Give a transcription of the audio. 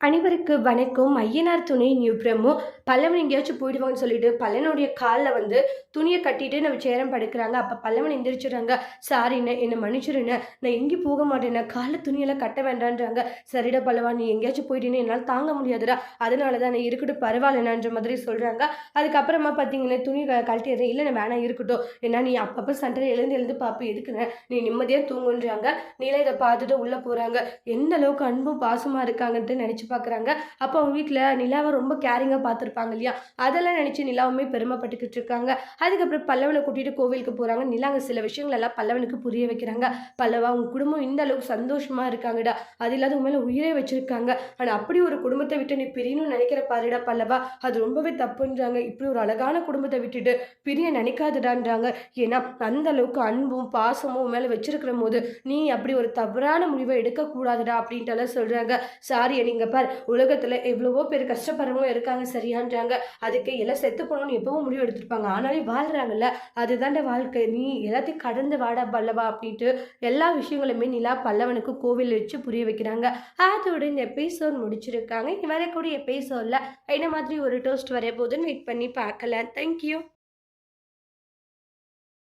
அனைவருக்கு வணக்கம். ஐயனார் துணை நியூப்ரமோ பல்லவன் எங்கேயாச்சும் போயிடுவாங்கன்னு சொல்லிட்டு பல்லவனுடைய காலில் வந்து துணியை கட்டிட்டு நம்ம சேரம் படுக்கிறாங்க. அப்போ பல்லவன் எந்திரிச்சிடுறாங்க. சாரிண்ணே என்னை மன்னிச்சிருண்ணே நான் எங்கேயும் போக மாட்டேன். காலில் துணியெல்லாம் கட்ட வேண்டான்றாங்க. சரிடா பல்லவா நீ எங்கேயாச்சும் போயிட்டேன்னு என்னால் தாங்க முடியாதுடா. அதனால தான் நான் இருக்கட்டும் பரவாயில்லன்ற மாதிரி சொல்கிறாங்க அதுக்கப்புறமா பார்த்தீங்கன்னா துணி க- கழட்டிடுறேன் இல்லை நான் வேணாம் இருக்கட்டும். ஏன்னா நீ அப்பப்போ சண்டையில் எழுந்து எழுந்து பார்ப்ப எதுக்குண்ணே நீ நிம்மதியாக தூங்குன்றாங்க. நீளை இதை பார்த்துட்டு உள்ளே போகிறாங்க எந்த அளவுக்கு அன்பும் பாசமாக இருக்காங்கன்ட்டு நினச்சி பார்க்குறாங்க. அப்போ அவங்க வீட்டில் நிலாவை ரொம்ப கேரிங்காக பார்த்துருப்பாங்க இல்லையா? அதெல்லாம் நினச்சி நிலாவுமே பெருமைப்பட்டுக்கிட்டு இருக்காங்க. அதுக்கப்புறம் பல்லவனை கூட்டிகிட்டு கோவிலுக்கு போகிறாங்க நிலாங்க சில விஷயங்கள் எல்லாம் பல்லவனுக்கு புரிய வைக்கிறாங்க. பல்லவா உங்கள் குடும்பம் இந்த அளவுக்கு சந்தோஷமாக இருக்காங்கடா. அது இல்லாத உன் மேலே உயிரே வச்சுருக்காங்க. ஆனால் அப்படி ஒரு குடும்பத்தை விட்டு நீ பிரியணும்னு நினைக்கிற பாருடா பல்லவா. அது ரொம்பவே தப்புன்றாங்க. இப்படி ஒரு அழகான குடும்பத்தை விட்டுட்டு பிரிய நினைக்காதுடான்றாங்க. ஏன்னா அந்த அளவுக்கு அன்பும் பாசமும் உன் மேலே வச்சிருக்கிற போது நீ அப்படி ஒரு தவறான முடிவை எடுக்கக்கூடாதுடா அப்படின்ட்டு எல்லாம் சொல்கிறாங்க சாரியை நீங்கள் பார் உலகத்தில் எவ்வளவோ பேர் கஷ்டப்படுறவங்க இருக்காங்க சரியான்றாங்க. அதுக்கு எல்லாம் செத்து போகணும்னு எப்பவும் முடிவு எடுத்திருப்பாங்க. ஆனாலும் வாழ்கிறாங்கல்ல அதுதான்டா வாழ்க்கை. நீ எல்லாத்தையும் கடந்து வாடா பல்லவா அப்படின்ட்டு எல்லா விஷயங்களுமே நிலா பல்லவனுக்கு கோவில் வச்சு புரிய வைக்கிறாங்க. அதோட இந்த எபிசோட் முடிச்சிருக்காங்க. வரக்கூடிய எபிசோடில் என்ன மாதிரி ஒரு டோஸ்ட் வரைய போதுன்னு வெயிட் பண்ணி பார்க்கலாம். தேங்க்யூ